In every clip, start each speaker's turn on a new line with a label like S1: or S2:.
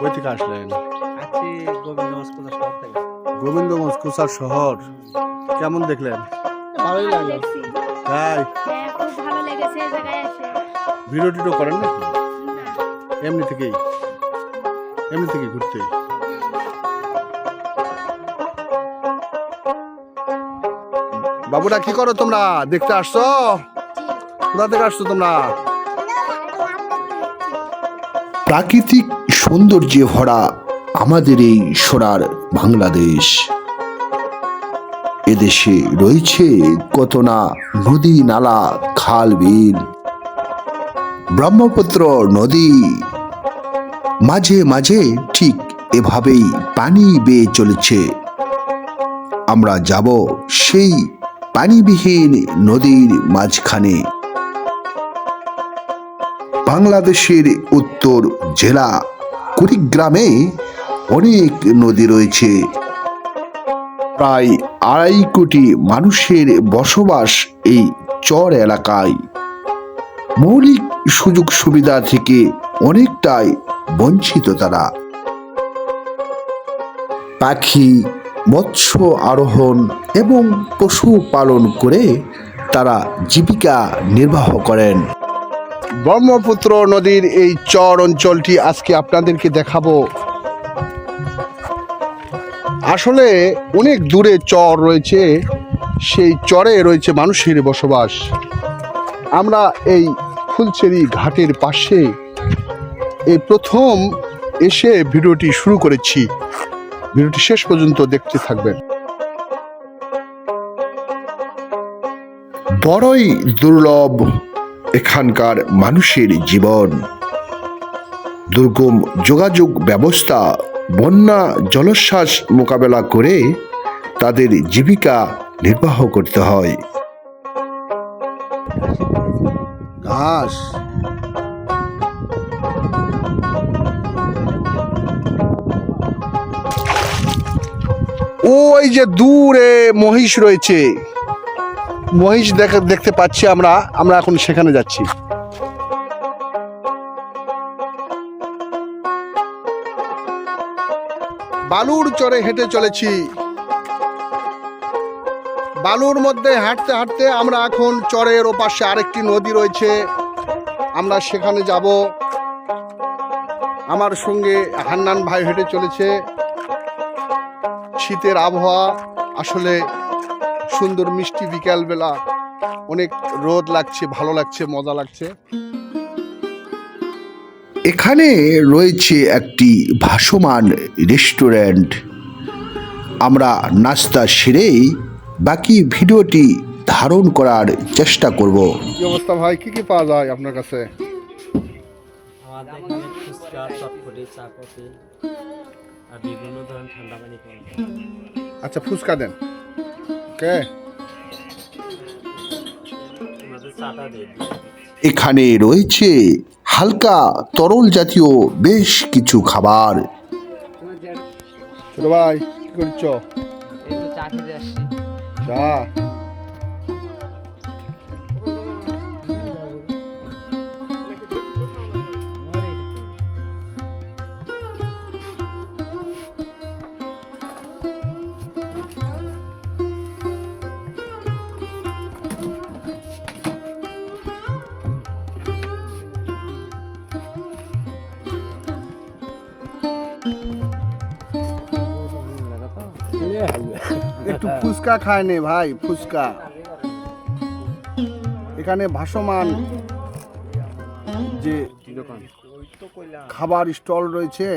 S1: কই আসলেন
S2: গোবিন্দ কুসার শহর
S1: কেমন দেখলেন
S3: ভালোই লাগলো তাই
S1: হ্যাঁ, ভিডিও টিডিও করেন না এমনি থেকেই এমনি থেকেই ঘুরতে বাবুরা কি করো তোমরা দেখতে আসছো কোথা থেকে আসছো তোমরা প্রাকৃতিক সৌন্দর্যে ভরা আমাদের এই সোনার বাংলাদেশ এদেশে রয়েছে কত না নদী নালা খাল বিল ব্রহ্মপুত্র নদী মাঝে মাঝে ঠিক এভাবেই পানি বেয়ে চলেছে আমরা যাব সেই পানিবিহীন নদীর মাঝখানে বাংলাদেশের উত্তর জেলা কুড়িগ্রামে অনেক নদী রয়েছে প্রায় আড়াই কোটি মানুষের বসবাস এই চর এলাকায় মৌলিক সুযোগ সুবিধা থেকে অনেকটাই বঞ্চিত তারা পাখি মৎস্য আরোহণ এবং পশু পালন করে তারা জীবিকা নির্বাহ করেন ব্রহ্মপুত্র নদীর এই চর অঞ্চলটি আজকে আপনাদেরকে দেখাবো আসলে অনেক দূরে চর রয়েছে সেই চরে রয়েছে মানুষের বসবাস আমরা এই ফুলচেরি ঘাটের পাশে এই প্রথম এসে ভিডিওটি শুরু করেছি ভিডিওটি শেষ পর্যন্ত দেখতে থাকবেন বড়ই দুর্লভ এখানকার মানুষের জীবন দুর্গম যোগাযোগ ব্যবস্থা বন্যা জলশ্বাস মোকাবেলা করে তাদের জীবিকা নির্বাহ করতে হয় ঘাস ওই যে দূরে মহিষ রয়েছে মহিষ দেখা দেখতে পাচ্ছি আমরা আমরা এখন সেখানে যাচ্ছি বালুর চরে হেঁটে চলেছি বালুর মধ্যে হাঁটতে হাঁটতে আমরা এখন চরের ওপাশে আরেকটি নদী রয়েছে আমরা সেখানে যাব আমার সঙ্গে হান্নান ভাই হেঁটে চলেছে শীতের আবহাওয়া আসলে সুন্দর মিষ্টি বিকালবেলা অনেক রোদ লাগছে ভালো লাগছে মজা লাগছে এখানে রয়েছে একটি ভাসমান রেস্টুরেন্ট আমরা নাস্তা সেরেই বাকি ভিডিওটি ধারণ করার চেষ্টা করব কি অবস্থা ভাই কি কি পাওয়া যায় আপনার কাছে আচ্ছা ফুচকা দেন এখানে রয়েছে হালকা তরল জাতীয় বেশ কিছু খাবার ছোট ভাই কি করছো চা একটু ফুচকা খায় নে ভাই ফুচকা এখানে ভাসমান যে খাবার স্টল রয়েছে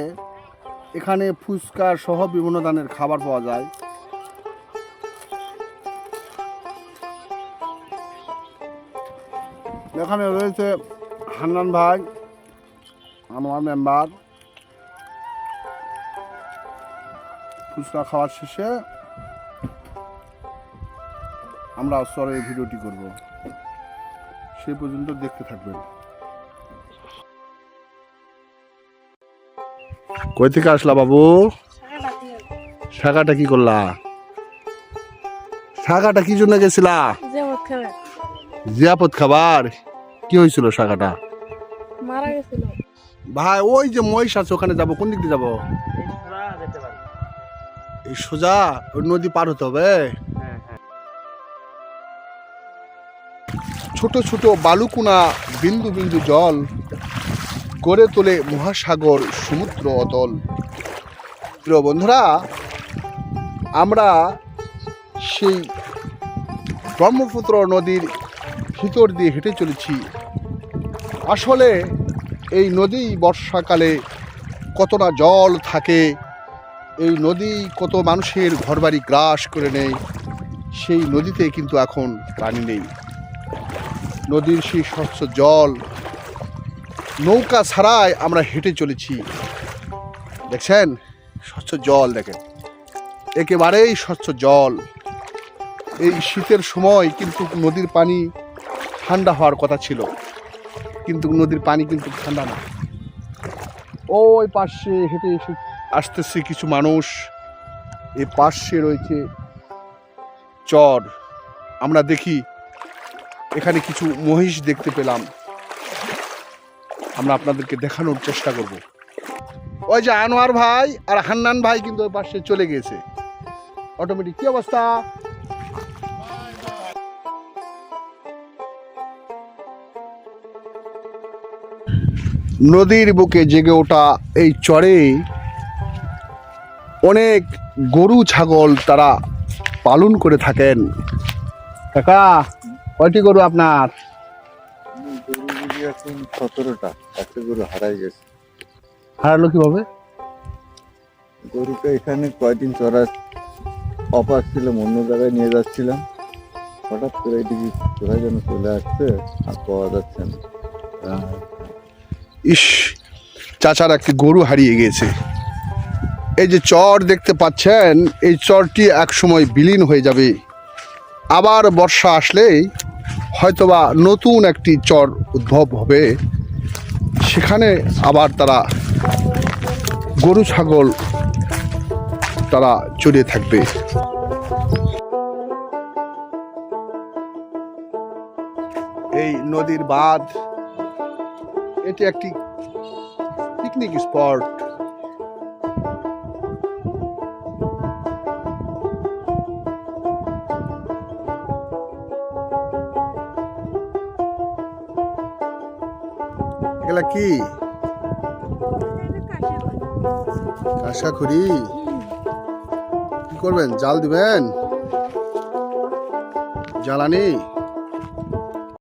S1: এখানে ফুচকা সহ বিভিন্ন ধরনের খাবার পাওয়া যায় এখানে রয়েছে হান্নান ভাই আমার মেম্বার ফুচকা খাওয়ার শেষে আমরা আশ্চর্য এই ভিডিওটি করব সে পর্যন্ত দেখতে থাকবেন কই থেকে আসলা বাবু শাখাটা কি করলা শাখাটা কি জন্য গেছিলা জিয়াপদ খাবার কি হয়েছিল শাখাটা ভাই ওই যে মহিষ আছে ওখানে যাবো কোন দিক দিয়ে যাবো সোজা ওই নদী পার হতে হবে ছোট ছোট বালুকুনা বিন্দু বিন্দু জল গড়ে তোলে মহাসাগর সমুদ্র অতল প্রিয় বন্ধুরা আমরা সেই ব্রহ্মপুত্র নদীর ভিতর দিয়ে হেঁটে চলেছি আসলে এই নদী বর্ষাকালে কতটা জল থাকে এই নদী কত মানুষের ঘরবাড়ি গ্রাস করে নেয় সেই নদীতে কিন্তু এখন প্রাণী নেই নদীর সেই স্বচ্ছ জল নৌকা ছাড়াই আমরা হেঁটে চলেছি দেখছেন স্বচ্ছ জল দেখেন একেবারেই স্বচ্ছ জল এই শীতের সময় কিন্তু নদীর পানি ঠান্ডা হওয়ার কথা ছিল কিন্তু নদীর পানি কিন্তু ঠান্ডা না ওই পাশে হেঁটে এসে আসতেছে কিছু মানুষ এ পাশে রয়েছে চর আমরা দেখি এখানে কিছু মহিষ দেখতে পেলাম আমরা আপনাদেরকে দেখানোর চেষ্টা করব ওই যে আনোয়ার ভাই আর হান্নান ভাই কিন্তু ওই পাশে চলে গিয়েছে অটোমেটিক কি অবস্থা নদীর বুকে জেগে ওঠা এই চরে অনেক গরু ছাগল তারা পালন করে থাকেন কাকা কয়টি গরু আপনার
S2: সতেরোটা একটা গরু হারাই গেছে হারালো কিভাবে গরুটা এখানে কয়েকদিন চড়া অপার ছিলাম অন্য জায়গায় নিয়ে যাচ্ছিলাম হঠাৎ করে এদিকে কোথায় যেন চলে আসছে আর পাওয়া যাচ্ছে না
S1: ইস চাচার একটি গরু হারিয়ে গেছে এই যে চর দেখতে পাচ্ছেন এই চরটি এক সময় বিলীন হয়ে যাবে আবার বর্ষা আসলেই হয়তোবা নতুন একটি চর উদ্ভব হবে সেখানে আবার তারা গরু ছাগল তারা চড়িয়ে থাকবে এই নদীর বাঁধ এটি একটি পিকনিক স্পট এগুলা কি কাঁসা খুরি কি করবেন জাল দিবেন জ্বালানি